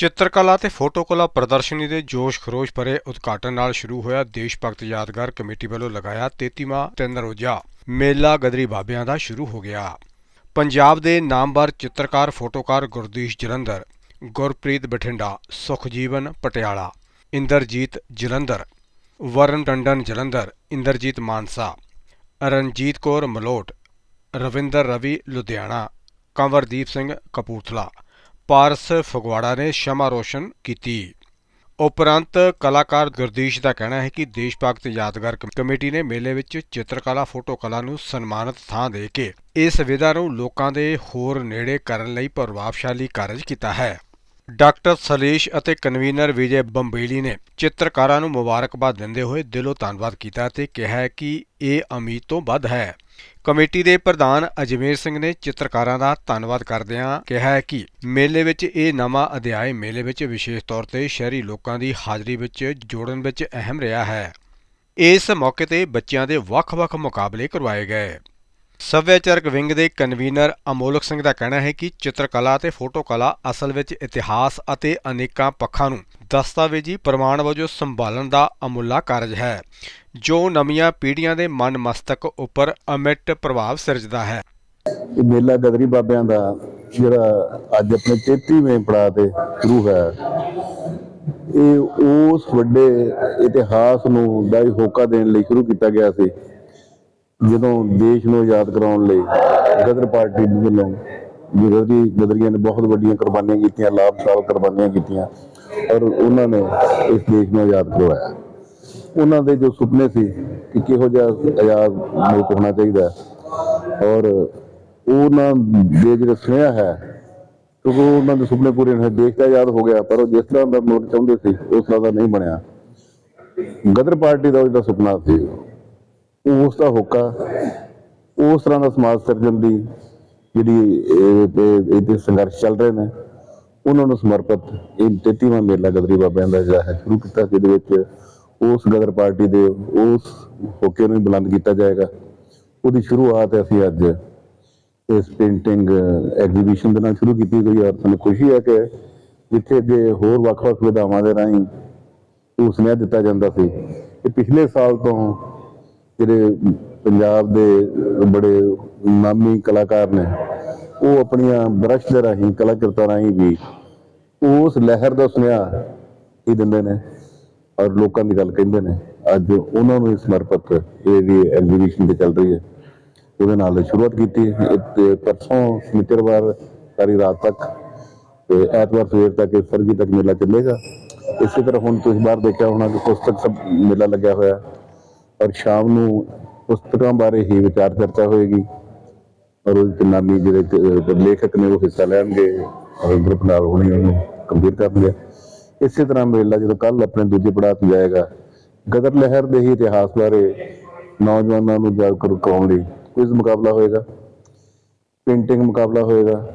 ਚਿੱਤਰਕਲਾ ਤੇ ਫੋਟੋਕਲਾ ਪ੍ਰਦਰਸ਼ਨੀ ਦੇ ਜੋਸ਼ ਖਰੋਸ਼ ਭਰੇ ਉਦਘਾਟਨ ਨਾਲ ਸ਼ੁਰੂ ਹੋਇਆ ਦੇਸ਼ ਭਗਤ ਯਾਦਗਾਰ ਕਮੇਟੀ ਵੱਲੋਂ ਲਗਾਇਆ 33ਵਾਂ ਤਿੰਨ ਰੋਜ਼ਾ। ਮੇਲਾ ਗਦਰੀ ਬਾਬਿਆਂ ਦਾ ਸ਼ੁਰੂ ਹੋ ਗਿਆ। ਪੰਜਾਬ ਦੇ ਨਾਮਵਰ ਚਿੱਤਰਕਾਰ, ਫੋਟੋਕਾਰ ਗੁਰਦੀਸ਼ ਜਲੰਧਰ, ਗੁਰਪ੍ਰੀਤ ਬਠਿੰਡਾ, ਸੁਖਜੀਵਨ ਪਟਿਆਲਾ, ਇੰਦਰਜੀਤ ਜਲੰਧਰ, ਵਰਨ ਟੰਡਨ ਜਲੰਧਰ, ਇੰਦਰਜੀਤ ਮਾਨਸਾ, ਰਣਜੀਤ ਕੌਰ ਮਲੋਟ, ਰਵਿੰਦਰ ਰਵੀ ਲੁਧਿਆਣਾ, ਕੰਵਰਦੀਪ ਸਿੰਘ ਕਪੂਰਥਲਾ ਪਾਰਸ ਫਗਵਾੜਾ ਨੇ ਸ਼ਮਾ ਰੋਸ਼ਨ ਕੀਤੀ। ਉਪਰੰਤ ਕਲਾਕਾਰ ਗੁਰਦੀਸ਼ ਦਾ ਕਹਿਣਾ ਹੈ ਕਿ ਦੇਸ਼ ਭਗਤ ਯਾਦਗਾਰ ਕਮੇਟੀ ਨੇ ਮੇਲੇ ਵਿੱਚ ਚਿੱਤਰਕਲਾ ਫੋਟੋ ਕਲਾ ਨੂੰ ਸਨਮਾਨਿਤ ਥਾਂ ਦੇ ਕੇ ਇਸ ਵਿਧਾ ਨੂੰ ਲੋਕਾਂ ਦੇ ਹੋਰ ਨੇੜੇ ਕਰਨ ਲਈ ਪ੍ਰਭਾਵਸ਼ਾਲੀ ਕਾਰਜ ਕੀਤਾ ਹੈ। ਡਾਕਟਰ ਸਲੇਸ਼ ਅਤੇ ਕਨਵੀਨਰ ਵਿਜੇ ਬੰਬੇਲੀ ਨੇ ਚਿੱਤਰਕਾਰਾਂ ਨੂੰ ਮੁਬਾਰਕਬਾਦ ਦਿੰਦੇ ਹੋਏ ਦਿਲੋਂ ਧੰਨਵਾਦ ਕੀਤਾ ਤੇ ਕਿਹਾ ਹੈ ਕਿ ਇਹ ਉਮੀਦ ਤੋਂ ਵੱਧ ਹੈ। ਕਮੇਟੀ ਦੇ ਪ੍ਰਧਾਨ ਅਜਮੇਰ ਸਿੰਘ ਨੇ ਚਿੱਤਰਕਾਰਾਂ ਦਾ ਧੰਨਵਾਦ ਕਰਦਿਆਂ ਕਿਹਾ ਹੈ ਕਿ ਮੇਲੇ ਵਿੱਚ ਇਹ ਨਵਾਂ ਅਧਿਆਇ ਮੇਲੇ ਵਿੱਚ ਵਿਸ਼ੇਸ਼ ਤੌਰ ਤੇ ਸ਼ਹਿਰੀ ਲੋਕਾਂ ਦੀ ਹਾਜ਼ਰੀ ਵਿੱਚ ਜੋੜਨ ਵਿੱਚ ਅਹਿਮ ਰਿਹਾ ਹੈ। ਇਸ ਮੌਕੇ ਤੇ ਬੱਚਿਆਂ ਦੇ ਵੱਖ-ਵੱਖ ਮੁਕਾਬਲੇ ਕਰਵਾਏ ਗਏ। ਸੱਭਿਆਚਾਰਕ ਵਿੰਗ ਦੇ ਕਨਵੀਨਰ ਅਮੋਲਕ ਸਿੰਘ ਦਾ ਕਹਿਣਾ ਹੈ ਕਿ ਚਿੱਤਰਕਲਾ ਤੇ ਫੋਟੋਕਲਾ ਅਸਲ ਵਿੱਚ ਇਤਿਹਾਸ ਅਤੇ ਅਨੇਕਾਂ ਪੱਖਾਂ ਨੂੰ ਦਸਤਾਵੇਜ਼ੀ ਪ੍ਰਮਾਣ ਵਜੋਂ ਸੰਭਾਲਣ ਦਾ ਅਮੁੱਲਾ ਕਾਰਜ ਹੈ। ਜੋ ਨਵੀਆਂ ਪੀੜ੍ਹੀਆਂ ਦੇ ਮਨ ਮਸਤਕ ਉੱਪਰ ਅਮਿੱਟ ਪ੍ਰਭਾਵ ਸਿਰਜਦਾ ਹੈ। ਇਹ ਮੇਲਾ ਗਦਰੀ ਬਾਬਿਆਂ ਦਾ ਜਿਹੜਾ ਅੱਜ ਆਪਣੇ 33ਵੇਂ ਪੜਾਅ ਤੇ ਸ਼ੁਰੂ ਹੈ। ਇਹ ਉਸ ਵੱਡੇ ਇਤਿਹਾਸ ਨੂੰ ਦਾ ਹੀ ਹੋਕਾ ਦੇਣ ਲਈ ਸ਼ੁਰੂ ਕੀਤਾ ਗਿਆ ਸੀ। ਜਦੋਂ ਦੇਸ਼ ਨੂੰ ਆਜ਼ਾਦ ਕਰਾਉਣ ਲਈ ਗਦਰ ਪਾਰਟੀ ਵੱਲੋਂ ਗਦਰੀ ਗਦਰੀਆਂ ਨੇ ਬਹੁਤ ਵੱਡੀਆਂ ਕੁਰਬਾਨੀਆਂ ਕੀਤੀਆਂ, ਲਾਭਸ਼ਾਲ ਕੁਰਬਾਨੀਆਂ ਕੀਤੀਆਂ, ਔਰ ਉਹਨਾਂ ਨੇ ਇਸ ਦੇਸ਼ ਨੂੰ ਆਜ਼ਾਦ ਕਰਵਾਇਆ। ਉਹਨਾਂ ਦੇ ਜੋ ਸੁਪਨੇ ਸੀ ਕਿ ਕਿਹੋ ਜਿਹਾ ਆਜ਼ਾਦ ਮੁਲਕ ਹੋਣਾ ਚਾਹੀਦਾ ਔਰ ਉਹਨਾਂ ਦੇ ਜਿਹੜੇ ਸੁਨੇਹਾ ਹੈ, ਕਿਉਂਕਿ ਉਹਨਾਂ ਦੇ ਸੁਪਨੇ ਪੂਰੇ ਨਹੀਂ ਦੇਸ਼ ਦਾ ਆਜ਼ਾਦ ਹੋ ਗਿਆ, ਪਰ ਉਹ ਜਿਸ ਤਰ੍ਹਾਂ ਦਾ ਮੁਲਕ ਚਾਹੁੰਦੇ ਸੀ, ਉਸ ਤਰ੍ਹਾਂ ਦਾ ਨਹੀਂ ਬਣਿਆ। ਗਦਰ ਪਾਰਟੀ ਦਾ ਉਹਦਾ ਸੁਪਨਾ ਸੀ। ਉਸ ਦਾ ਹੋਕਾ, ਉਸ ਤਰ੍ਹਾਂ ਦਾ ਸਮਾਜ ਸਿਰਜਣ ਦੀ ਜਿਹੜੀ ਇਹ- ਸੰਘਰਸ਼ ਚੱਲ ਰਹੇ ਨੇ, ਉਹਨਾਂ ਨੂੰ ਸਮਰਪਿਤ ਇਹ 33ਵਾਂ ਮੇਲਾ ਗਦਰੀ ਬਾਬਿਆਂ ਦਾ ਜਿਹੜਾ ਹੈ, ਸ਼ੁਰੂ ਕੀਤਾ, ਜਿਹਦੇ ਵਿੱਚ ਉਸ ਗਦਰ ਪਾਰਟੀ ਦੇ ਉਸ ਹੋਕੇ ਨੂੰ ਬੁਲੰਦ ਕੀਤਾ ਜਾਏਗਾ। ਉਹਦੀ ਸ਼ੁਰੂਆਤ ਅਸੀਂ ਅੱਜ ਇਸ ਪੇਂਟਿੰਗ, ਐਗਜ਼ੀਬਿਸ਼ਨ ਦੇ ਨਾਲ ਸ਼ੁਰੂ ਕੀਤੀ ਗਈ ਔਰ ਸਾਨੂੰ ਖੁਸ਼ੀ ਹੈ ਕਿ ਜਿੱਥੇ ਅੱਗੇ ਹੋਰ ਵੱਖ-ਵੱਖ ਵਿਧਾਵਾਂ ਦੇ ਰਾਹੀਂ ਉਹ ਸੁਨੇਹਾ ਦਿੱਤਾ ਜਾਂਦਾ ਸੀ। ਕਿ ਪਿਛਲੇ ਸਾਲ ਤੋਂ ਜਿਹੜੇ ਪੰਜਾਬ ਦੇ ਬੜੇ ਨਾਮੀ ਕਲਾਕਾਰ ਨੇ, ਉਹ ਆਪਣੀਆਂ ਬਰਸ਼ ਦੇ ਰਾਹੀਂ, ਕਲਾਕ੍ਰਿਤਾਂ ਰਾਹੀਂ ਵੀ ਉਸ ਲਹਿਰ ਦਾ ਸੁਨੇਹਾ ਹੀ ਦਿੰਦੇ ਨੇ। ਔਰ ਲੋਕਾਂ ਦੀ ਗੱਲ ਕਹਿੰਦੇ ਨੇ, ਅੱਜ ਉਹਨਾਂ ਨੂੰ ਸਮਰਪਿਤ ਇਹ ਐਗਜ਼ੀਬਿਸ਼ਨ ਤੇ ਚੱਲ ਰਹੀ ਹੈ। ਉਹਦੇ ਨਾਲ ਸ਼ੁਰੂਆਤ ਕੀਤੀ ਤੇ ਪਰਸੋਂ ਸ਼ਨੀਚਰਵਾਰ ਸਾਰੀ ਰਾਤ ਤੱਕ ਤੇ ਐਤਵਾਰ ਸਵੇਰ ਤੱਕ ਇਹ ਸਰਗੀ ਤੱਕ ਮੇਲਾ ਚੱਲੇਗਾ। ਇਸੇ ਤਰ੍ਹਾਂ ਹੁਣ ਤੁਸੀਂ ਬਾਹਰ ਦੇਖਿਆ ਹੋਣਾ ਕਿ ਪੁਸਤਕ ਸਭ ਮੇਲਾ ਲੱਗਿਆ ਹੋਇਆ ਔਰ ਸ਼ਾਮ ਨੂੰ ਪੁਸਤਕਾਂ ਬਾਰੇ ਹੀ ਵਿਚਾਰ ਚਰਚਾ ਹੋਏਗੀ ਔਰ ਉਹ ਤੇ ਨਾਮੀ ਜਿਹੜੇ ਲੇਖਕ ਨੇ ਉਹ ਹਿੱਸਾ ਲੈਣਗੇ ਔਰ ਗਰੁੱਪ ਨਾਲ ਹੋਣੀ ਉਹਨੂੰ ਕੰਪਲੀਟ ਕਰਨਗੇ। ਇਸੇ ਤਰ੍ਹਾਂ ਮੇਲਾ ਜਦੋਂ ਕੱਲ ਆਪਣੇ ਦੂਜੇ ਪੜਾਅ ਤੇ ਜਾਏਗਾ ਗਦਰ ਲਹਿਰ ਦੇ ਹੀ ਇਤਿਹਾਸ ਬਾਰੇ ਨੌਜਵਾਨਾਂ ਨੂੰ ਜਾਗਰੂਕ ਕਰਾਉਣ ਲਈ ਕੁਇਜ਼ ਮੁਕਾਬਲਾ ਹੋਏਗਾ? ਪੇਂਟਿੰਗ ਮੁਕਾਬਲਾ ਹੋਏਗਾ,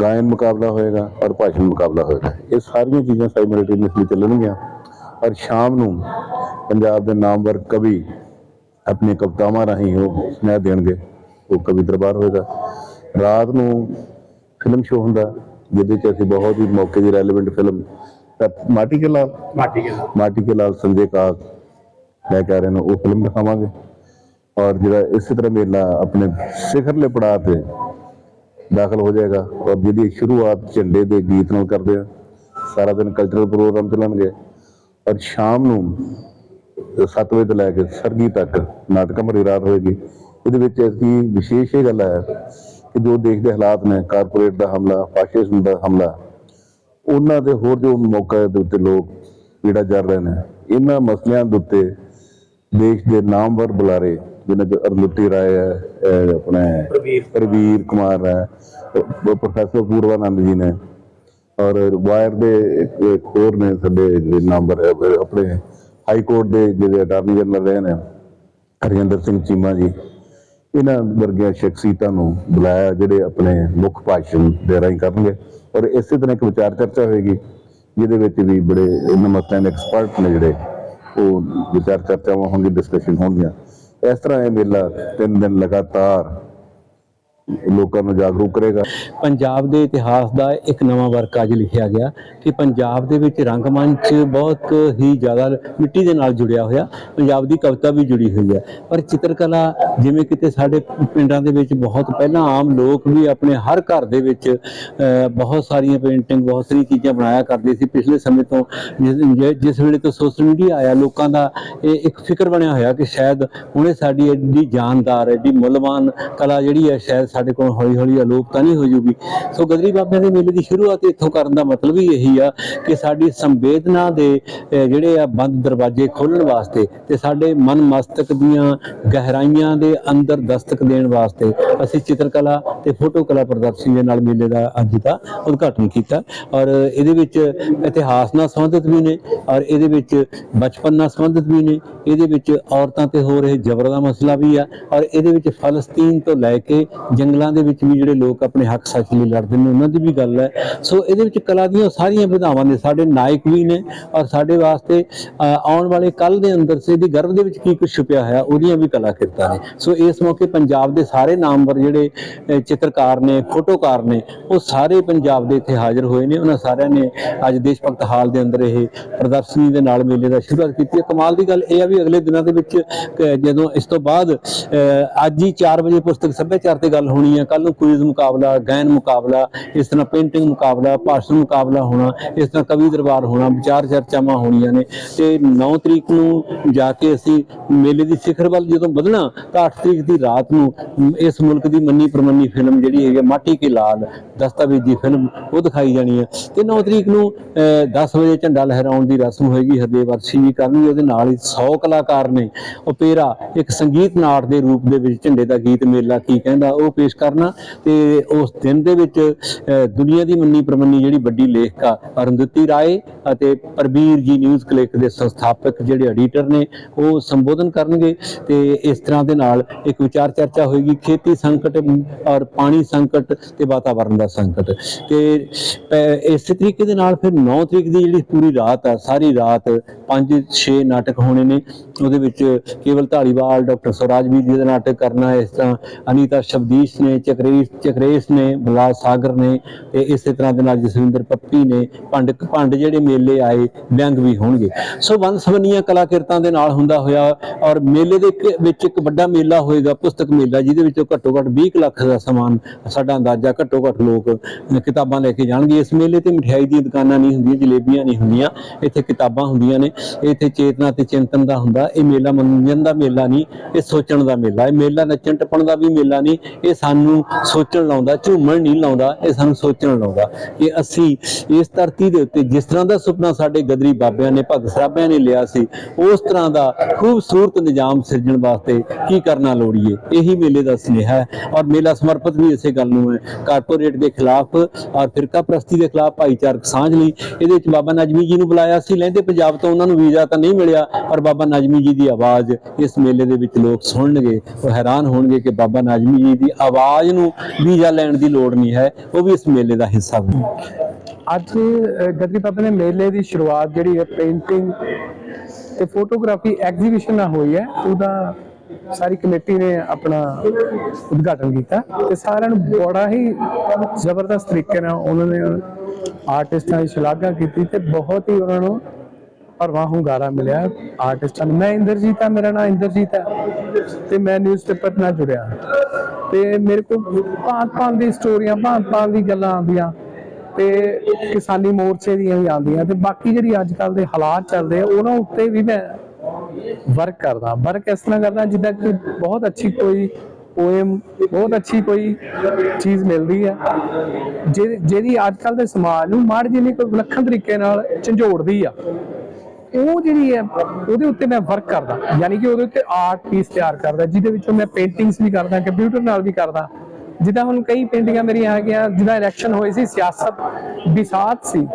ਗਾਇਨ ਮੁਕਾਬਲਾ ਹੋਏਗਾ ਔਰ ਭਾਸ਼ਣ ਮੁਕਾਬਲਾ ਹੋਏਗਾ। ਇਹ ਸਾਰੀਆਂ ਚੀਜ਼ਾਂ ਸਾਈਮਲਟੇਨੀਅਸਲੀ ਚੱਲਣਗੀਆਂ ਔਰ ਸ਼ਾਮ ਨੂੰ ਪੰਜਾਬ ਦੇ ਨਾਮਵਰ ਕਵੀ ਆਪਣੀ ਕਵਿਤਾਵਾਂ ਰਾਹੀਂ ਉਹ ਸੁਨੇਹਾ ਦੇਣਗੇ, ਉਹ ਕਵੀ ਦਰਬਾਰ ਹੋਏਗਾ। ਰਾਤ ਨੂੰ ਫਿਲਮ ਸ਼ੋਅ ਹੁੰਦਾ ਜਿਹਦੇ ਚ ਅਸੀਂ ਬਹੁਤ ਹੀ ਮੌਕੇ ਦੀ ਰੈਲੇਵੈਂਟ ਫਿਲਮ ਮਾਟੀ ਕੇ ਲਾਲ। ਮਾਟੀ ਕੇ ਨਾਲ ਮਾਟੀ ਕੇ ਲਾਲ ਸੰਜੇ ਕਾਕ ਲੈ ਕੇ ਆ ਰਹੇ ਨੇ ਉਹ ਫਿਲਮ ਦਿਖਾਵਾਂਗੇ। ਔਰ ਜਿਹੜਾ ਇਸੇ ਤਰ੍ਹਾਂ ਮੇਲਾ ਆਪਣੇ ਸਿਖਰਲੇ ਪੜਾਅ ਤੇ ਦਾਖਲ ਹੋ ਜਾਏਗਾ ਔਰ ਜਿਹਦੀ ਸ਼ੁਰੂਆਤ ਝੰਡੇ ਦੇ ਗੀਤ ਨਾਲ ਕਰਦੇ ਆ। ਸਾਰਾ ਦਿਨ ਕਲਚਰਲ ਪ੍ਰੋਗਰਾਮ ਚੱਲਣਗੇ। ਔਰ ਸ਼ਾਮ ਨੂੰ 7 ਵਜੇ ਤੋਂ ਲੈ ਕੇ ਸਰਗੀ ਤੱਕ ਨਾਟਕਾਂ ਭਰੀ ਰਾਤ ਹੋਏਗੀ। ਇਹਦੇ ਵਿੱਚ ਅਸੀਂ ਵਿਸ਼ੇਸ਼ ਇਹ ਗੱਲ ਹੈ ਕਿ ਜੋ ਦੇਸ਼ ਦੇ ਹਾਲਾਤ ਨੇ ਕਾਰਪੋਰੇਟ ਦਾ ਹਮਲਾ ਫਾਸ਼ਿਜ਼ਮ ਦਾ ਹਮਲਾ ਉਹਨਾਂ ਦੇ ਹੋਰ ਜੋ ਮੌਕੇ ਦੇ ਉੱਤੇ ਲੋਕ ਪੀੜਾ ਜਰ ਰਹੇ ਨੇ ਇਹਨਾਂ ਮਸਲਿਆਂ ਦੇ ਉੱਤੇ ਦੇਸ਼ ਦੇ ਨਾਮਵਰ ਬੁਲਾਰੇ ਜਿਨ੍ਹਾਂ ਚ ਅਰਲੁੱਟੀ ਰਾਏ ਹੈ ਆਪਣੇ ਪ੍ਰਵੀਰ ਕੁਮਾਰ। ਹੈ ਪ੍ਰੋਫੈਸਰ ਪੂਰਵਾਨੰਦ ਜੀ ਨੇ ਔਰ ਵਾਇਰ ਦੇ ਇੱਕ ਹੋਰ ਨੇ ਸਾਡੇ ਜਿਹੜੇ ਨਾਮਵਰ ਆਪਣੇ ਹਾਈ ਕੋਰਟ ਦੇ ਜਿਹੜੇ ਅਟਾਰਨੀ ਜਨਰਲ ਰਹੇ ਨੇ ਹਰਜਿੰਦਰ ਸਿੰਘ ਚੀਮਾ ਜੀ। ਇਹਨਾਂ ਵਰਗੀਆਂ ਸ਼ਖਸੀਅਤਾਂ ਨੂੰ ਬੁਲਾਇਆ, ਜਿਹੜੇ ਆਪਣੇ ਮੁੱਖ ਭਾਸ਼ਣ ਦੇ ਰਾਹੀਂ ਕਰਨਗੇ। ਔਰ ਇਸੇ ਤਰ੍ਹਾਂ ਇੱਕ ਵਿਚਾਰ ਚਰਚਾ ਹੋਏਗੀ, ਜਿਹਦੇ ਵਿੱਚ ਵੀ ਬੜੇ ਇਹਨਾਂ ਮਸਲਿਆਂ ਦੇ ਐਕਸਪਰਟ ਨੇ ਜਿਹੜੇ, ਉਹ ਵਿਚਾਰ ਚਰਚਾਵਾਂ ਹੋਣਗੀਆਂ ਡਿਸਕਸ਼ਨ ਹੋਣਗੀਆਂ। ਇਸ ਤਰ੍ਹਾਂ ਇਹ ਮੇਲਾ ਤਿੰਨ ਦਿਨ ਲਗਾਤਾਰ ਲੋਕਾਂ ਨੂੰ ਜਾਗਰੂਕ ਕਰੇਗਾ। ਪੰਜਾਬ ਦੇ ਇਤਿਹਾਸ ਦਾ ਇੱਕ ਨਵਾਂ ਵਰਕ ਅੱਜ ਲਿਖਿਆ ਗਿਆ ਕਿ ਪੰਜਾਬ ਦੇ ਵਿੱਚ ਰੰਗਮੰਚ ਬਹੁਤ ਹੀ ਜ਼ਿਆਦਾ ਮਿੱਟੀ ਦੇ ਨਾਲ ਜੁੜਿਆ ਹੋਇਆ, ਪੰਜਾਬ ਦੀ ਕਵਿਤਾ ਵੀ ਜੁੜੀ ਹੋਈ ਹੈ। ਪਰ ਚਿੱਤਰਕਲਾ ਜਿਵੇਂ ਕਿਤੇ ਸਾਡੇ ਪਿੰਡਾਂ ਦੇ ਵਿੱਚ ਬਹੁਤ ਪਹਿਲਾਂ ਆਮ ਲੋਕ ਵੀ ਆਪਣੇ ਹਰ ਘਰ ਦੇ ਵਿੱਚ ਬਹੁਤ ਸਾਰੀਆਂ ਪੇਂਟਿੰਗ, ਬਹੁਤ ਸਾਰੀਆਂ ਚੀਜ਼ਾਂ ਬਣਾਇਆ ਕਰਦੇ ਸੀ ਪਿਛਲੇ ਸਮੇਂ ਤੋਂ। ਜਿਸ- ਜਿਸ ਵੇਲੇ ਤੋਂ ਸੋਸ਼ਲ ਮੀਡੀਆ ਆਇਆ, ਲੋਕਾਂ ਦਾ ਇਹ ਇੱਕ ਫਿਕਰ ਬਣਿਆ ਹੋਇਆ ਕਿ ਸ਼ਾਇਦ ਹੁਣੇ ਸਾਡੀ ਐਡੀ ਜਾਨਦਾਰ, ਐਡੀ ਮੁੱਲਵਾਨ ਕਲਾ ਜਿਹੜੀ ਹੈ, ਸ਼ਾਇਦ ਸਾਡੇ ਕੋਲ ਹੌਲੀ ਹੌਲੀ ਅਲੋਪ ਤਾਂ ਨਹੀਂ ਹੋ ਜੂਗੀ। ਸੋ ਗਦਰੀ ਬਾਬਿਆਂ ਦੇ ਮੇਲੇ ਦੀ ਸ਼ੁਰੂਆਤ ਇੱਥੋਂ ਕਰਨ ਦਾ ਮਤਲਬ ਹੀ ਇਹੀ ਆ ਕਿ ਸਾਡੀ ਸੰਵੇਦਨਾ ਦੇ ਜਿਹੜੇ ਆ ਬੰਦ ਦਰਵਾਜ਼ੇ ਖੋਲਣ ਵਾਸਤੇ ਤੇ ਸਾਡੇ ਮਨ ਮਸਤਕ ਦੀਆਂ ਗਹਿਰਾਈਆਂ ਦੇ ਅੰਦਰ ਦਸਤਕ ਦੇਣ ਵਾਸਤੇ ਅਸੀਂ ਚਿੱਤਰਕਲਾ ਤੇ ਫੋਟੋ ਕਲਾ ਪ੍ਰਦਰਸ਼ਨੀ ਦੇ ਨਾਲ ਮੇਲੇ ਦਾ ਅੱਜ ਦਾ ਉਦਘਾਟਨ ਕੀਤਾ। ਔਰ ਇਹਦੇ ਵਿੱਚ ਇਤਿਹਾਸ ਨਾਲ ਸੰਬੰਧਿਤ ਵੀ ਨੇ ਔਰ ਇਹਦੇ ਵਿੱਚ ਬਚਪਨ ਨਾਲ ਸੰਬੰਧਿਤ ਵੀ ਨੇ। ਇਹਦੇ ਵਿੱਚ ਔਰਤਾਂ ਤੇ ਹੋ ਰਹੇ ਜ਼ਬਰ ਦਾ ਮਸਲਾ ਵੀ ਆ ਔਰ ਇਹਦੇ ਵਿੱਚ ਫਲਸਤੀਨ ਤੋਂ ਲੈ ਕੇ ਜੰਗਲਾਂ ਦੇ ਵਿੱਚ ਵੀ ਜਿਹੜੇ ਲੋਕ ਆਪਣੇ ਹੱਕ ਸੱਚ ਲਈ ਲੜਦੇ ਨੇ ਉਹਨਾਂ ਦੀ ਵੀ ਗੱਲ ਹੈ। ਸੋ ਇਹਦੇ ਵਿੱਚ ਕਲਾ ਦੀਆਂ ਸਾਰੀਆਂ ਵਿਧਾਵਾਂ ਨੇ ਸਾਡੇ ਨਾਇਕ ਵੀ ਨੇ ਔਰ ਸਾਡੇ ਵਾਸਤੇ ਆਉਣ ਵਾਲੇ ਕੱਲ ਦੇ ਅੰਦਰ ਸੇ ਦੀ ਗਰਭ ਦੇ ਵਿੱਚ ਕੀ ਕੁਝ ਛੁਪਿਆ ਹੋਇਆ ਉਹਦੀਆਂ ਵੀ ਕਲਾਕਿਰਤਾਂ ਨੇ। ਸੋ ਇਸ ਮੌਕੇ ਪੰਜਾਬ ਦੇ ਸਾਰੇ ਨਾਮਵਰ ਜਿਹੜੇ ਚਿੱਤਰਕਾਰ ਨੇ ਫੋਟੋਕਾਰ ਨੇ ਉਹ ਸਾਰੇ ਪੰਜਾਬ ਦੇ ਇੱਥੇ ਹਾਜ਼ਰ ਹੋਏ ਨੇ। ਉਹਨਾਂ ਸਾਰਿਆਂ ਨੇ ਅੱਜ ਦੇਸ਼ ਭਗਤ ਹਾਲ ਦੇ ਅੰਦਰ ਇਹ ਪ੍ਰਦਰਸ਼ਨੀ ਦੇ ਨਾਲ ਮੇਲੇ ਦਾ ਸ਼ੁਰੂਆਤ ਕੀਤੀ ਹੈ। ਕਮਾਲ ਦੀ ਗੱਲ ਇਹ ਆ ਵੀ ਅਗਲੇ ਦਿਨਾਂ ਦੇ ਵਿੱਚ ਜਦੋਂ ਇਸ ਤੋਂ ਬਾਅਦ ਅ, ਅੱਜ ਹੀ 4 ਵਜੇ ਪੁਸਤਕ ਸੱਭਿਆਚਾਰ ਤੇ ਗੱਲ ਹੋਣੀ ਹੈ ਕੱਲ ਨੂੰ ਕੁਇਜ਼ ਮੁਕਾਬਲਾ ਗਾਇਨ ਮੁਕਾਬਲਾ ਇਸ ਤਰ੍ਹਾਂ ਪੇਂਟਿੰਗ ਮੁਕਾਬਲਾ ਭਾਸ਼ਣ ਮੁਕਾਬਲਾ ਹੋਣਾ ਇਸ ਤਰ੍ਹਾਂ ਕਵੀ ਦਰਬਾਰ ਹੋਣਾ ਵਿਚਾਰ ਚਰਚਾਵਾਂ ਹੋਣੀਆਂ ਨੇ। ਤੇ 9 ਤਰੀਕ ਨੂੰ ਜਾ ਕੇ ਅਸੀਂ ਮੇਲੇ ਦੀ ਸਿਖਰ ਵੱਲ ਜਦੋਂ ਵਧਣਾ ਤਾਂ 8 ਤਰੀਕ ਦੀ ਰਾਤ ਨੂੰ ਇਸ ਮੁਲਕ ਦੀ ਮੰਨੀ ਪ੍ਰਮੰਨੀ ਫਿਲਮ ਜਿਹੜੀ ਹੈਗੀ ਮਾਟੀ ਕੇ ਲਾਲ ਦਸਤਾਵੇਜ਼ੀ ਫਿਲਮ ਉਹ ਦਿਖਾਈ ਜਾਣੀ ਹੈ ਤੇ 9 ਤਰੀਕ ਨੂੰ ਅ, 10 ਵਜੇ ਝੰਡਾ ਲਹਿਰਾਉਣ ਦੀ ਰਸਮ ਹੋਏਗੀ ਹਰਦੇਵ ਅਰਸ਼ੀ ਵੀ ਕਰਨਗੇ ਉਹਦੇ ਨਾਲ ਹੀ 100 ਕਲਾਕਾਰ ਨੇ। ਓਪੇਰਾ ਇੱਕ ਸੰਗੀਤ ਨਾਟ ਦੇ ਰੂਪ ਦੇ ਵਿੱਚ ਝੰਡੇ ਦਾ ਗੀਤ ਮੇਲਾ ਕੀ ਕਹਿੰਦਾ ਉਹ ਪੇਸ਼ ਕਰਨਾ ਤੇ ਉਸ ਦਿਨ ਦੇ ਵਿੱਚ ਅ, ਦੁਨੀਆ ਦੀ ਮੰਨੀ ਪ੍ਰਮੰਨੀ ਜਿਹੜੀ ਵੱਡੀ ਲੇਖਕਾ ਅਰੁੰਧਤੀ ਰਾਏ ਅਤੇ ਪ੍ਰਬੀਰ ਜੀ ਨਿਊਜ਼ ਕਲਿੱਕ ਦੇ ਸੰਸਥਾਪਕ ਜਿਹੜੇ ਐਡੀਟਰ ਨੇ ਉਹ ਸੰਬੋਧਨ ਕਰਨਗੇ ਤੇ ਇਸ ਤਰ੍ਹਾਂ ਦੇ ਨਾਲ ਇੱਕ ਵਿਚਾਰ ਚਰਚਾ ਹੋਏਗੀ ਖੇਤੀ ਸੰਕਟ ਔਰ ਪਾਣੀ ਸੰਕਟ ਤੇ ਵਾਤਾਵਰਣ ਦਾ ਸੰਕਟ। ਤੇ ਪ- ਇਸੇ ਤਰੀਕੇ ਦੇ ਨਾਲ ਫਿਰ 9 ਤਰੀਕ ਦੀ ਜਿਹੜੀ ਪੂਰੀ ਰਾਤ ਆ ਸਾਰੀ ਰਾਤ 5-6 ਨਾਟਕ ਹੋਣੇ ਨੇ ਉਹਦੇ ਵਿੱਚ ਕੇਵਲ ਧਾਲੀਵਾਲ ਡਾਕਟਰ ਸਵਰਾਜ ਵੀਰ ਜੀ ਦਾ ਨਾਟਕ ਕਰਨਾ ਇਸ ਤਰ੍ਹਾਂ ਅਨੀਤਾ ਸ਼ਬਦੀਸ਼ ਨੇ ਚਕਰੇਸ਼ ਚਕਰੇਸ਼ ਨੇ ਬਲਾਸ ਸਾਗਰ ਨੇ ਤੇ ਇਸੇ ਤਰ੍ਹਾਂ ਦੇ ਨਾਲ ਜਸਵਿੰਦਰ ਪੱਪੀ ਨੇ, ਭੰਡ ਭੰਡ ਜਿਹੜੇ ਮੇਲੇ ਆਏ ਵਿਅੰਗ ਵੀ ਹੋਣਗੇ। ਸੋ ਵੰਨ ਸਵੰਨੀਆਂ ਕਲਾਕਿਰਤਾਂ ਦੇ ਨਾਲ ਹੁੰਦਾ ਹੋਇਆ ਔਰ ਮੇਲੇ ਦੇ ਵਿੱਚ ਇੱਕ ਵੱਡਾ ਮੇਲਾ ਹੋਏਗਾ, ਪੁਸਤਕ ਮੇਲਾ, ਜਿਹਦੇ ਵਿੱਚੋਂ ਘੱਟੋ ਘੱਟ 20 ਲੱਖ ਦਾ ਸਮਾਨ ਸਾਡਾ ਅੰਦਾਜ਼ਾ ਘੱਟੋ ਘੱਟ ਲੋਕ ਕਿਤਾਬਾਂ ਲੈ ਕੇ ਜਾਣਗੇ। ਇਸ ਮੇਲੇ ਤੇ ਮਠਿਆਈ ਦੀਆਂ ਦੁਕਾਨਾਂ ਨਹੀਂ ਹੁੰਦੀਆਂ, ਜਲੇਬੀਆਂ ਨਹੀਂ ਹੁੰਦੀਆਂ, ਇੱਥੇ ਕਿਤਾਬਾਂ ਹੁੰਦੀਆਂ ਨੇ, ਇੱਥੇ ਚੇਤਨਾ ਤੇ ਚਿੰਤਨ ਦਾ ਹੁੰਦਾ, ਇਹ ਮੇਲਾ ਮਨੋਰੰਜਨ ਦਾ ਮੇਲਾ ਨਹੀਂ, ਇਹ ਸੋਚਣ ਦਾ ਮੇਲਾ, ਇਹ ਮੇਲਾ ਨੱਚਣ ਟੱਪਣ ਦਾ ਵੀ ਮੇਲਾ ਨਹੀਂ ਇਹ ਸਾਨੂੰ ਸੋਚਣ ਲਾਉਂਦਾ, ਝੂਮਣ ਨਹੀਂ ਲਾਉਂਦਾ, ਇਹ ਸਾਨੂੰ ਸੋਚਣ ਲਾਉਂਦਾ। ਕਿ ਅਸੀਂ ਇਸ ਧਰਤੀ ਦੇ ਉੱਤੇ ਜਿਸ ਤਰ੍ਹਾਂ ਦਾ ਸੁਪਨਾ ਸਾਡੇ ਗਦਰੀ ਬਾਬਿਆਂ ਨੇ, ਭਗਤ ਸਰਾਭਿਆਂ ਨੇ ਲਿਆ ਸੀ, ਉਸ ਤਰ੍ਹਾਂ ਦਾ ਖੂਬਸੂਰਤ ਨਿਜ਼ਾਮ ਸਿਰਜਣ ਵਾਸਤੇ ਕੀ ਕਰਨਾ ਲੋੜੀਏ? ਇਹੀ ਮੇਲੇ ਦਾ ਸੁਨੇਹਾ ਹੈ ਔਰ ਮੇਲਾ ਸਮਰਪਿਤ ਵੀ ਇਸੇ ਗੱਲ ਨੂੰ ਹੈ। ਕਾਰਪੋਰੇਟ ਦੇ ਖਿਲਾਫ ਔਰ ਫਿਰਕਾ ਪ੍ਰਸਤੀ ਦੇ ਖਿਲਾਫ ਭਾਈਚਾਰਕ ਸਾਂਝ ਲਈ ਇਹਦੇ ਵਿੱਚ ਬਾਬਾ ਨਜਮੀ ਜੀ ਨੂੰ ਬੁਲਾਇਆ ਸੀ। ਲਹਿੰਦੇ ਪੰਜਾਬ ਤੋਂ ਉਹਨਾਂ ਨੂੰ ਵੀਜ਼ਾ ਤਾਂ ਨਹੀਂ ਮਿਲਿਆ, ਪਰ ਬਾਬਾ ਨਜਮੀ ਜੀ ਦੀ ਆਵਾਜ਼ ਇਸ ਮੇਲੇ ਦੇ ਵਿੱਚ ਲੋਕ ਸੁਣਨਗੇ ਉਹ ਹੈਰਾਨ ਹੋਣਗੇ ਕਿ ਬਾਬਾ ਨਜਮੀ ਜੀ ਦੀ ਆਵਾਜ਼ ਨੂੰ ਵੀਜ਼ਾ ਲੈਣ ਦੀ ਲੋੜ ਨਹੀਂ ਹੈ ਉਹ ਵੀ ਇਸ ਮੇਲੇ ਦਾ ਹਿੱਸਾ ਬਣੇ ਅੱਜ ਅ, ਬਾਬਾ ਦੇ ਮੇਲੇ ਦੀ ਸ਼ੁਰੂਆਤ ਜਿਹੜੀ ਹੈ ਪੇਂਟਿੰਗ ਤੇ ਫੋਟੋਗ੍ਰਾਫੀ ਐਗਜ਼ੀਬਿਸ਼ਨ ਨਾਲ ਹੋਈ ਹੈ ਉਹਦਾ ਸਾਰੀ ਕਮੇਟੀ ਨੇ ਆਪਣਾ ਉਦਘਾਟਨ ਕੀਤਾ ਤੇ ਸਾਰਿਆਂ ਨੂੰ ਬੜਾ ਹੀ ਜ਼ਬਰਦਸਤ ਤਰੀਕੇ ਨਾਲ ਉਹਨਾਂ ਨੇ ਆਰਟਿਸਟਾਂ ਦੀ ਸ਼ਲਾਘਾ ਕੀਤੀ ਤੇ ਬਹੁਤ ਹੀ ਉਹਨਾਂ ਨੂੰ ਭਰਵਾਂ ਹੁੰਗਾਰਾ ਮਿਲਿਆ ਆਰਟਿਸਟਾਂ ਨੂੰ। ਮੈਂ ਇੰਦਰਜੀਤ ਆ ਮੇਰਾ ਨਾਮ ਇੰਦਰਜੀਤ ਹੈ ਤੇ ਮੈਂ ਨਿਊਜ਼ਪੇਪਰ ਨਾਲ ਜੁੜਿਆ। ਤੇ ਮੇਰੇ ਕੋਲ ਭਾਂਤ ਭਾਂਤ ਦੀ ਸਟੋਰੀਆਂ ਭਾਂਤ ਭਾਂਤ ਦੀ ਗੱਲਾਂ ਆਉਂਦੀਆਂ ਤੇ ਕਿਸਾਨੀ ਮੋਰਚੇ ਦੀਆਂ ਵੀ ਆਉਂਦੀਆਂ ਤੇ ਬਾਕੀ ਜਿਹੜੀ ਅੱਜ ਕੱਲ ਦੇ ਹਾਲਾਤ ਚੱਲਦੇ ਆ, ਉਹਨਾਂ ਉੱਤੇ ਵੀ ਮੈਂ ਵਰਕ ਕਰਦਾ। ਵਰਕ ਇਸ ਤਰ੍ਹਾਂ ਕਰਦਾ ਜਿੱਦਾਂ ਕਿ ਬਹੁਤ ਅੱਛੀ ਕੋਈ ਪੋਇਮ ਬਹੁਤ ਅੱਛੀ ਕੋਈ ਚੀਜ਼ ਮਿਲਦੀ ਹੈ ਜਿਹਦੀ ਜਿਹਦੀ ਅੱਜ ਕੱਲ ਦੇ ਸਮਾਜ ਨੂੰ ਮਾੜ ਜਿਹੀ ਨਹੀਂ ਕੋਈ ਵਿਲੱਖਣ ਤਰੀਕੇ ਨਾਲ ਝੰਜੋੜਦੀ ਆ। ਉਹ ਜਿਹੜੀ ਹੈ, ਉਹਦੇ ਉੱਤੇ ਮੈਂ ਵਰਕ ਕਰਦਾ। ਯਾਨੀ ਕਿ ਉਹਦੇ ਉੱਤੇ ਆਰਟ ਪੀਸ ਤਿਆਰ ਕਰਦਾ, ਜਿਹਦੇ ਵਿੱਚੋਂ ਮੈਂ ਪੇਂਟਿੰਗਸ ਵੀ ਕਰਦਾ ਕੰਪਿਊਟਰ ਨਾਲ ਵੀ ਕਰਦਾ। ਜਿੱਦਾਂ ਹੁਣ ਕਈ ਪੇਂਟਿੰਗਾਂ ਮੇਰੀਆਂ ਹੈਗੀਆਂ ਜਿਹਦਾ ਇਲੈਕਸ਼ਨ ਹੋਈ ਸੀ, ਸਿਆਸਤ ਵਿਸਾਤ ਸੀ।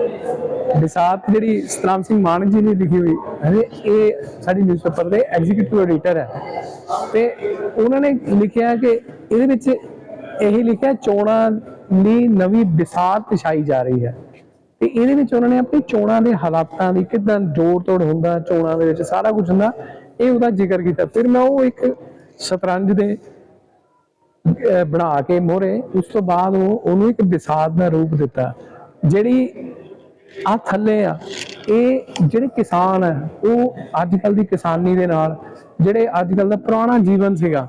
ਬਿਸਾਤ ਜਿਹੜੀ ਸਤਨਾਮ ਸਿੰਘ ਮਾਨਕ ਜੀ ਨੇ ਲਿਖੀ ਹੋਈ ਹੈ ਇਹ ਸਾਡੀ ਨਿਊਜ਼ਪੇਪਰ ਦੇ ਐਗਜ਼ੀਕਿਊਟਿਵ ਐਡੀਟਰ ਹੈ। ਤੇ ਉਹਨਾਂ ਨੇ ਲਿਖਿਆ ਕਿ ਇਹਦੇ ਵਿੱਚ ਇਹ ਲਿਖਿਆ, ਚੋਣਾਂ ਦੀ ਨਵੀਂ ਬਿਸਾਤ ਪਛਾਈ ਜਾ ਰਹੀ ਹੈ। ਤੇ ਇਹਦੇ ਵਿੱਚ ਉਹਨਾਂ ਨੇ ਆਪਣੀ ਚੋਣਾਂ ਦੇ ਹਾਲਾਤਾਂ ਦੀ ਕਿਦਾਂ ਜੋੜ ਤੋੜ ਹੁੰਦਾ, ਚੋਣਾਂ ਦੇ ਵਿੱਚ ਸਾਰਾ ਕੁਝ ਹੁੰਦਾ, ਇਹ ਉਹਦਾ ਜ਼ਿਕਰ ਕੀਤਾ। ਫਿਰ ਮੈਂ ਉਹ ਇੱਕ ਸ਼ਤਰੰਜ ਦੇ ਬਣਾ ਕੇ ਮੋਹਰੇ, ਉਸ ਤੋਂ ਬਾਅਦ ਉਹ ਉਹਨੂੰ ਇੱਕ ਵਿਸਾਦ ਦਾ ਰੂਪ ਦਿੱਤਾ, ਜਿਹੜੀ ਆ ਥੱਲੇ ਆ, ਇਹ ਜਿਹੜੇ ਕਿਸਾਨ ਆ, ਉਹ ਅੱਜ ਕੱਲ ਦੀ ਕਿਸਾਨੀ ਦੇ ਨਾਲ, ਜਿਹੜੇ ਅੱਜ ਕੱਲ ਦਾ ਪੁਰਾਣਾ ਜੀਵਨ ਸੀਗਾ,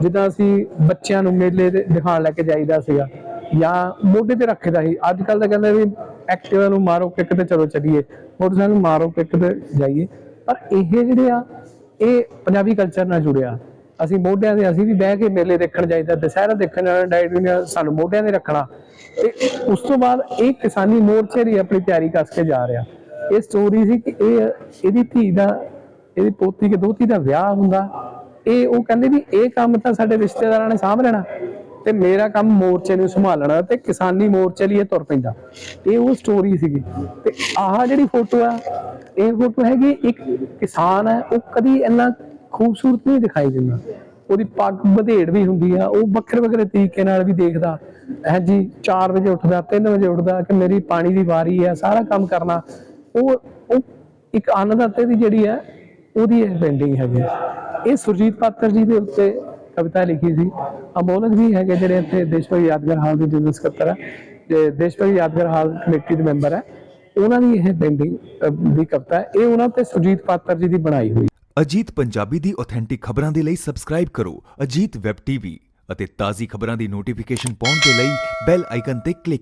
ਜਿੱਦਾਂ ਅਸੀਂ ਬੱਚਿਆਂ ਨੂੰ ਮੇਲੇ ਤੇ ਦਿਖਾਉਣ ਲੈ ਕੇ ਜਾਈਦਾ ਸੀਗਾ, ਜਾਂ ਮੋਢੇ ਤੇ ਰੱਖਦਾ ਸੀ ਅੱਜ ਕੱਲ ਤਾਂ ਕਹਿੰਦੇ ਵੀ ਐਕਟਿਵਾ ਨੂੰ ਮਾਰੋ, ਕਿੱਕ ਤੇ ਚਲੋ ਚੱਲੀਏ। ਮੋਟਰਸਾਈਕਲ ਨੂੰ ਮਾਰੋ, ਕਿੱਕ ਤੇ ਜਾਈਏ। ਪਰ ਇਹ ਜਿਹੜੇ ਆ, ਇਹ ਪੰਜਾਬੀ ਕਲਚਰ ਨਾਲ ਜੁੜਿਆ ਅਸੀਂ ਮੋਢਿਆਂ ਦੇ ਅਸੀਂ ਵੀ ਬਹਿ ਕੇ ਮੇਲੇ ਦੇਖਣ ਜਾਈਦਾ, ਦੁਸਹਿਰਾ ਦੇਖਣ ਜਾਣਾ, ਡਾਇਟ ਵੀ ਸਾਨੂੰ ਮੋਢਿਆਂ ਦੇ ਰੱਖਣਾ। ਤੇ ਉਸ ਤੋਂ ਬਾਅਦ ਇਹ ਕਿਸਾਨੀ ਮੋਰਚੇ ਦੀ ਆਪਣੀ ਤਿਆਰੀ ਕਰਕੇ ਜਾ ਰਿਹਾ। ਇਹ ਸਟੋਰੀ ਸੀ ਕਿ ਇਹ, ਇਹਦੀ ਧੀ ਦਾ, ਇਹਦੀ ਪੋਤੀ ਕੇ ਦੋਤੀ ਦਾ ਵਿਆਹ ਹੁੰਦਾ। ਇਹ ਉਹ ਕਹਿੰਦੇ ਵੀ ਇਹ ਕੰਮ ਤਾਂ ਸਾਡੇ ਰਿਸ਼ਤੇਦਾਰਾਂ ਨੇ ਸਾਂਭ ਲੈਣਾ। ਤੇ ਮੇਰਾ ਕੰਮ ਮੋਰਚੇ ਨੂੰ ਸੰਭਾਲਣਾ ਤੇ ਕਿਸਾਨੀ ਮੋਰਚੇ ਲਈ ਇਹ ਤੁਰ ਪੈਂਦਾ। ਇਹ ਉਹ ਸਟੋਰੀ ਸੀਗੀ। ਤੇ ਆਹ ਜਿਹੜੀ ਫੋਟੋ ਆ, ਇਹ ਫੋਟੋ ਹੈਗੀ ਇੱਕ ਕਿਸਾਨ ਹੈ ਉਹ ਕਦੀ ਇੰਨਾ ਖੂਬਸੂਰਤ ਨਹੀਂ ਦਿਖਾਈ ਦਿੰਦਾ। ਉਹਦੀ ਪੱਗ ਵਧੇੜ ਵੀ ਹੁੰਦੀ ਆ, ਉਹ ਵੱਖਰੇ ਵੱਖਰੇ ਤਰੀਕੇ ਨਾਲ ਵੀ ਦੇਖਦਾ। ਹੈ ਜੀ 4 ਵਜੇ ਉੱਠਦਾ 3 ਵਜੇ ਉੱਠਦਾ ਕਿ ਮੇਰੀ ਪਾਣੀ ਦੀ ਵਾਰੀ ਹੈ ਸਾਰਾ ਕੰਮ ਕਰਨਾ। ਉਹ ਉਹ ਇੱਕ ਅੰਨਦਾਤੇ ਦੀ ਜਿਹੜੀ ਹੈ ਉਹਦੀ ਇਹ ਪੇਂਟਿੰਗ ਹੈਗੀ ਇਹ ਸੁਰਜੀਤ ਪਾਤਰ ਜੀ ਦੇ ਉੱਤੇ ਕਵਿਤਾ ਲਿਖੀ ਸੀ। ਅਮੋਲਕ ਜੀ ਹੈਗੇ ਜਿਹੜੇ ਇੱਥੇ ਦੇਸ਼ ਯਾਦਗਾਰ ਹਾਲ ਦੇ ਜਨਰਲ ਸਕੱਤਰ ਹੈ ਤੇ ਦੇਸ਼ ਯਾਦਗਾਰ ਹਾਲ ਕਮੇਟੀ ਦੇ ਮੈਂਬਰ ਹੈ ਉਹਨਾਂ ਦੀ ਇਹ ਪੇਂਟਿੰਗ ਦੀ ਕਵਿਤਾ ਇਹ ਉਹਨਾਂ ਤੇ ਸੁਰਜੀਤ ਪਾਤਰ ਜੀ ਦੀ ਬਣਾਈ ਹੋਈ। ਅਜੀਤ ਪੰਜਾਬੀ ਦੀ ਆਥੈਂਟਿਕ ਖਬਰਾਂ ਦੇ ਲਈ ਸਬਸਕ੍ਰਾਈਬ ਕਰੋ ਅਜੀਤ ਵੈਬ ਟੀਵੀ ਅਤੇ ਤਾਜ਼ੀ ਖਬਰਾਂ ਦੀ ਨੋਟੀਫਿਕੇਸ਼ਨ ਪਾਉਣ ਦੇ ਲਈ ਬੈਲ ਆਈਕਨ ਤੇ ਕਲਿੱਕ